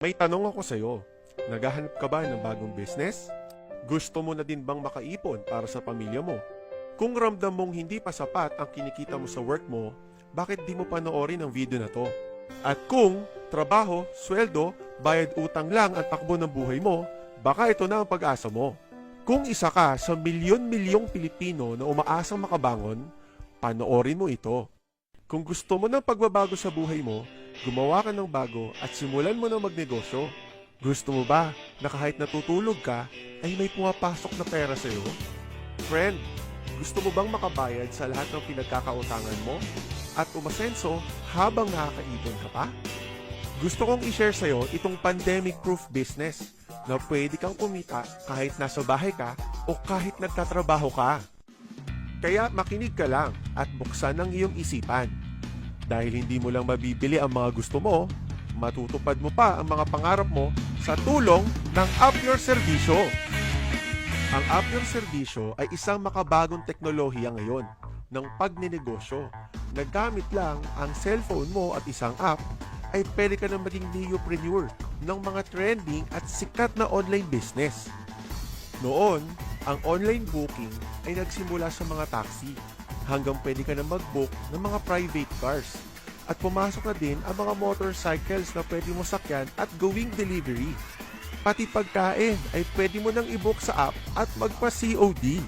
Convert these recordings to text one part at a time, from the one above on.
May tanong ako sa'yo. Naghahanap ka ba ng bagong business? Gusto mo na din bang makaipon para sa pamilya mo? Kung ramdam mong hindi pa sapat ang kinikita mo sa work mo, bakit di mo panoorin ang video na to? At kung trabaho, sweldo, bayad utang lang ang takbo ng buhay mo, baka ito na ang pag-asa mo. Kung isa ka sa milyon-milyong Pilipino na umaasang makabangon, panoorin mo ito. Kung gusto mo ng pagbabago sa buhay mo, gumawa ka ng bago at simulan mo na magnegosyo. Gusto mo ba na kahit natutulog ka, ay may pumapasok na pera sa'yo? Friend, gusto mo bang makabayad sa lahat ng pinagkakautangan mo at umasenso habang nakakaipon ka pa? Gusto kong i-share sa'yo itong pandemic-proof business na pwede kang kumita kahit nasa bahay ka o kahit nagtatrabaho ka. Kaya makinig ka lang at buksan ang iyong isipan. Dahil hindi mo lang mabibili ang mga gusto mo, matutupad mo pa ang mga pangarap mo sa tulong ng Up Your Servisyo. Ang Up Your Servisyo ay isang makabagong teknolohiya ngayon ng pagninegosyo. Nagamit lang ang cellphone mo at isang app ay pwede ka na maging neopreneur ng mga trending at sikat na online business. Noon, ang online booking ay nagsimula sa mga taxi hanggang pwede ka na mag-book ng mga private cars. At pumasok na din ang mga motorcycles na pwede mo sakyan at gawing delivery. Pati pagkain ay pwede mo nang i-book sa app at magpa-COD.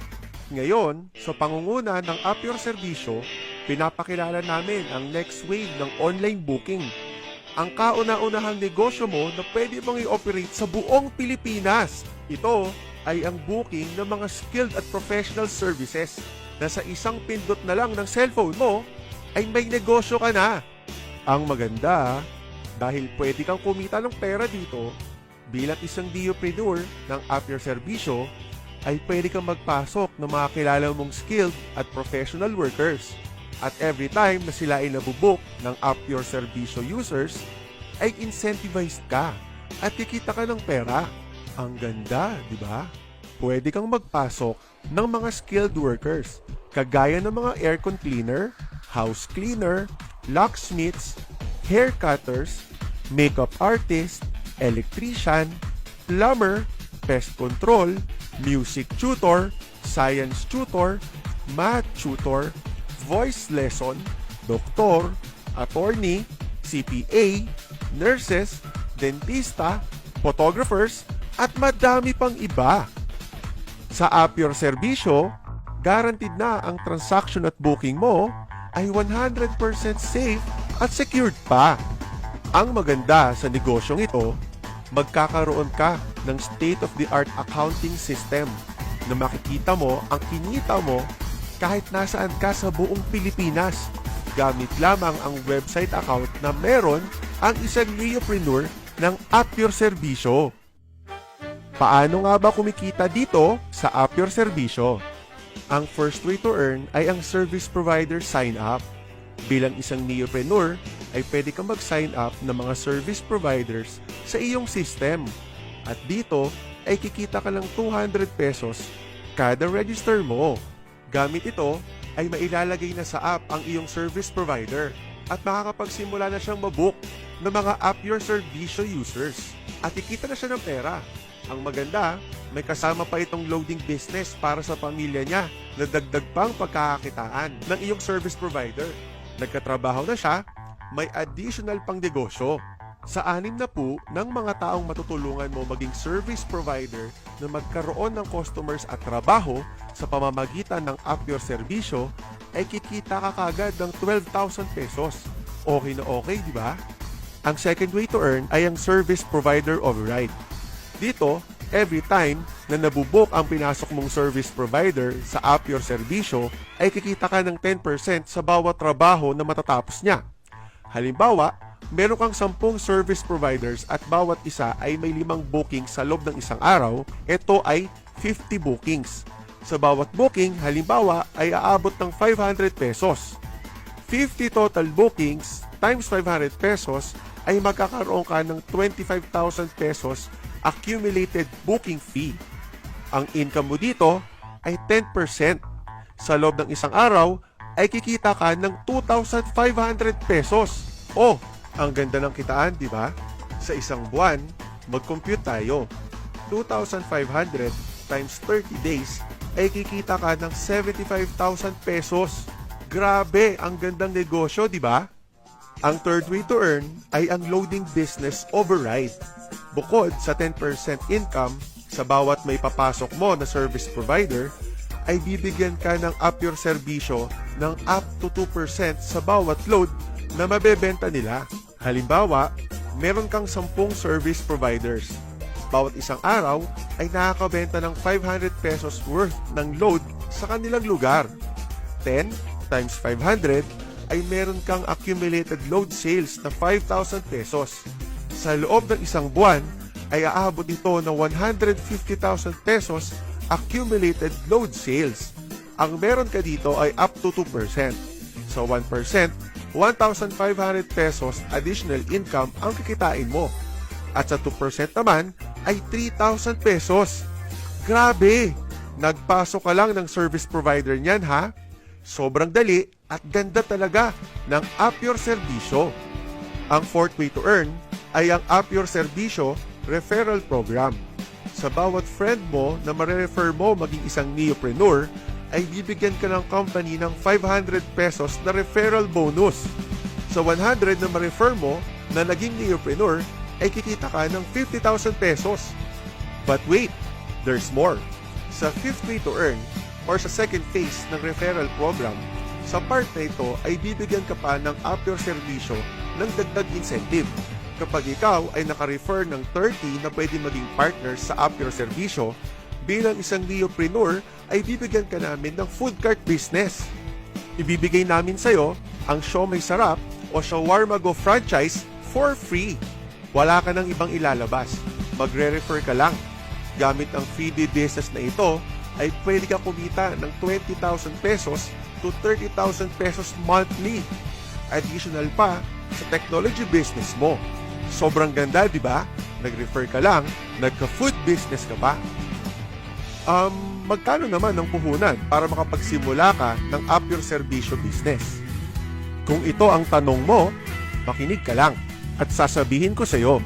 Ngayon, sa pangunguna ng App Your Servisyo, pinapakilala namin ang next wave ng online booking. Ang kauna-unahang negosyo mo na pwede mong i-operate sa buong Pilipinas. Ito ay ang booking ng mga skilled at professional services na sa isang pindot na lang ng cellphone mo ay may negosyo ka na. Ang maganda, dahil pwede kang kumita ng pera dito, bilang isang diopreneur ng App Your Servisyo, ay pwede kang magpasok ng mga kilala mong skilled at professional workers. At every time na sila ay nabubuk ng App Your Servisyo users, ay incentivized ka at kikita ka ng pera. Ang ganda, di ba? Pwede kang magpasok ng mga skilled workers, kagaya ng mga aircon cleaner, house cleaner, locksmiths, hair cutters, makeup artist, electrician, plumber, pest control, music tutor, science tutor, math tutor, voice lesson, doktor, attorney, CPA, nurses, dentista, photographers, at madami pang iba. Sa App Your Servisyo, guaranteed na ang transaction at booking mo ay 100% safe at secured pa. Ang maganda sa negosyong ito, magkakaroon ka ng state-of-the-art accounting system na makikita mo ang kinita mo kahit nasaan ka sa buong Pilipinas. Gamit lamang ang website account na meron ang isang neopreneur ng App Your Servisyo. Paano nga ba kumikita dito sa App Your Servisyo? Ang first way to earn ay ang service provider sign up. Bilang isang neopreneur, ay pwede kang mag-sign up ng mga service providers sa iyong system. At dito ay kikita ka ng 200 pesos kada register mo. Gamit ito ay mailalagay na sa app ang iyong service provider at makakapagsimula na siyang mabook ng mga App Your Servisyo users. At kikita na siya ng pera. Ang maganda, may kasama pa itong loading business para sa pamilya niya na dagdag pang pagkakakitaan ng iyong service provider. Nagkatrabaho na siya, may additional pang negosyo. Sa anim na po ng mga taong matutulungan mo maging service provider na magkaroon ng customers at trabaho sa pamamagitan ng App Your Servisyo, ay kikita ka kagad ng 12,000 pesos. Okay na okay, di ba? Ang second way to earn ay ang service provider override. Dito, every time na nabubok ang pinasok mong service provider sa App Your Servisyo, ay kikita ka ng 10% sa bawat trabaho na matatapos niya. Halimbawa, meron kang 10 service providers at bawat isa ay may limang booking sa loob ng isang araw, ito ay 50 bookings. Sa bawat booking, halimbawa, ay aabot ng 500 pesos. 50 total bookings times 500 pesos ay magkakaroon ka ng 25,000 pesos accumulated booking fee. Ang income mo dito ay 10%. Sa loob ng isang araw ay kikita ka ng 2,500 pesos. Oh, ang ganda ng kitaan, di ba? Sa isang buwan, mag-compute tayo. 2,500 times 30 days ay kikita ka ng 75,000 pesos. Grabe, ang gandang negosyo, di ba? Ang third way to earn ay ang loading business override. Bukod sa 10% income sa bawat may papasok mo na service provider, ay bibigyan ka ng up your serbisyo ng up to 2% sa bawat load na mabebenta nila. Halimbawa, meron kang 10 service providers. Bawat isang araw ay nakakabenta ng 500 pesos worth ng load sa kanilang lugar. 10 times 500 ay meron kang accumulated load sales na 5,000 pesos. Sa loob ng isang buwan ay aabot ito ng 150,000 pesos accumulated load sales. Ang meron ka dito ay up to 2%. So 1%, 1,500 pesos additional income ang kikitain mo. At sa 2% naman ay 3,000 pesos. Grabe! Nagpasok ka lang ng service provider niyan ha? Sobrang dali at ganda talaga ng Up Your Servisyo. Ang fourth way to earn ay ang Up Your Servisyo Referral Program. Sa bawat friend mo na marerefer mo maging isang neopreneur, ay bibigyan ka ng company ng 500 pesos na referral bonus. Sa 100 na ma-refer mo na naging neopreneur, ay kikita ka ng 50,000 pesos. But wait, there's more. Sa fifth way to earn or sa second phase ng referral program, sa part na ito ay bibigyan ka pa ng up your servisyo ng dagdag incentive. Kapag ikaw ay naka-refer ng 30 na pwede maging partner sa up your servisyo, bilang isang neopreneur ay bibigyan ka namin ng food cart business. Ibibigay namin sa'yo ang Show May Sarap o Shawarma Go franchise for free. Wala ka nang ibang ilalabas. Magre-refer ka lang. Gamit ang freebie business na ito, ay pwede ka kumita ng 20,000 pesos to 30,000 pesos monthly. Additional pa sa technology business mo. Sobrang ganda, di ba? Nag-refer ka lang, nagka-food business ka pa. Um, magkano naman ang puhunan para makapagsimula ka ng up your servisyo business? Kung ito ang tanong mo, makinig ka lang at sasabihin ko sa iyo.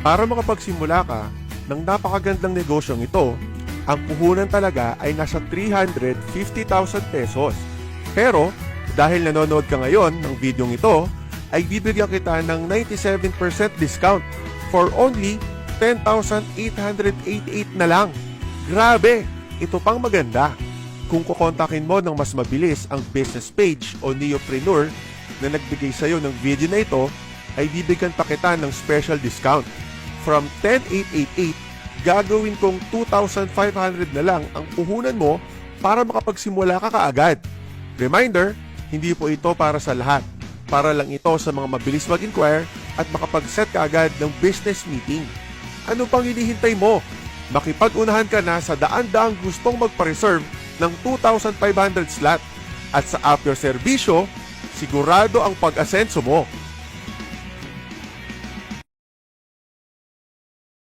Para makapagsimula ka ng napakagandang negosyong ito, ang puhunan talaga ay nasa 350,000 pesos. Pero dahil nanonood ka ngayon ng videong ito, ay bibigyan kita ng 97% discount for only 10,888 na lang. Grabe! Ito pang maganda. Kung kukontakin mo ng mas mabilis ang business page o neopreneur na nagbigay sa'yo ng video na ito, ay bibigyan pa kita ng special discount. From 10,888, gagawin kong 2,500 na lang ang puhunan mo para makapagsimula ka kaagad. Reminder, hindi po ito para sa lahat. Para lang ito sa mga mabilis mag-inquire at makapag-set ka agad ng business meeting. Ano pang hinihintay mo? Makipag-unahan ka na sa daan-daang gustong magpa-reserve ng 2,500 slot. At sa Up Your Servisyo, sigurado ang pag-asenso mo.